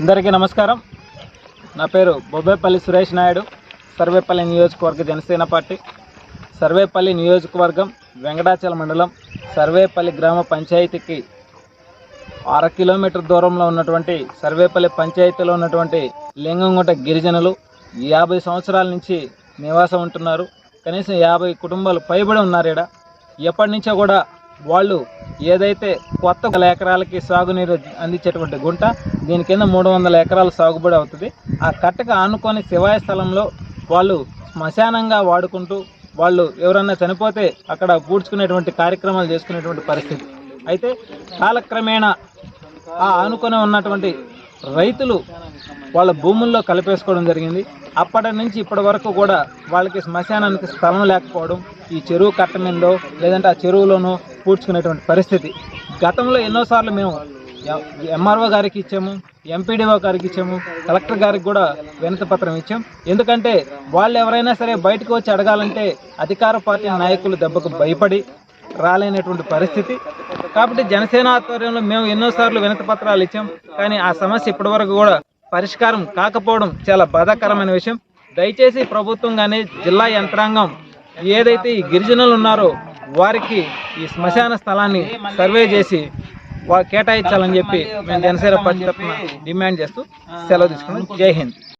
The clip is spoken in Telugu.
అందరికీ నమస్కారం. నా పేరు బొబ్బేపల్లి సురేష్ నాయుడు. సర్వేపల్లి నియోజకవర్గ జనసేన పార్టీ. సర్వేపల్లి నియోజకవర్గం వెంకటాచల మండలం. సర్వేపల్లి గ్రామ పంచాయతీకి అర కిలోమీటర్ దూరంలో ఉన్నటువంటి సర్వేపల్లి పంచాయతీలో ఉన్నటువంటి లింగంగుంట గిరిజనులు యాభై సంవత్సరాల నుంచి నివాసం ఉంటున్నారు. కనీసం యాభై కుటుంబాలు పైబడి ఉన్నారు ఇక్కడ ఎప్పటి నుంచో కూడా వాళ్ళు ఏదైతే కొత్త వందల ఎకరాలకి సాగునీరు అందించేటువంటి గుంట దీని కింద మూడు వందల ఎకరాలు సాగుబడి అవుతుంది. ఆ కట్టకు ఆనుకొని శివాయ స్థలంలో వాళ్ళు శ్మశానంగా వాడుకుంటూ వాళ్ళు ఎవరన్నా చనిపోతే అక్కడ పూడ్చుకునేటువంటి కార్యక్రమాలు చేసుకునేటువంటి పరిస్థితి. అయితే కాలక్రమేణా ఆ ఆనుకొని ఉన్నటువంటి రైతులు వాళ్ళ భూముల్లో కలిపేసుకోవడం జరిగింది. అప్పటి నుంచి ఇప్పటి వరకు కూడా వాళ్ళకి శ్మశానానికి స్థలం లేకపోవడం ఈ చెరువు కట్టమీదో లేదంటే ఆ చెరువులోనూ పూడ్చుకునేటువంటి పరిస్థితి. గతంలో ఎన్నోసార్లు మేము ఎంఆర్ఓ గారికి ఇచ్చాము ఎంపీడీఓ గారికి ఇచ్చాము కలెక్టర్ గారికి కూడా వినతి పత్రం ఇచ్చాం. ఎందుకంటే వాళ్ళు ఎవరైనా సరే బయటకు వచ్చి అడగాలంటే అధికార పార్టీ నాయకులు దెబ్బకు భయపడి రాలేనటువంటి పరిస్థితి. కాబట్టి జనసేన ఆధ్వర్యంలో మేము ఎన్నోసార్లు వినతి పత్రాలు ఇచ్చాం. కానీ ఆ సమస్య ఇప్పటివరకు కూడా పరిష్కారం కాకపోవడం చాలా బాధాకరమైన విషయం. దయచేసి ప్రభుత్వం కానీ జిల్లా యంత్రాంగం ఏదైతే ఈ గిరిజనులు ఉన్నారో వారికి ఈ శ్మశాన స్థలాన్ని సర్వే చేసి వా కేటాయించాలని చెప్పి మేము జనసేన పార్టీ తరఫున డిమాండ్ చేస్తూ సెలవు తీసుకున్నాం. జై హింద్.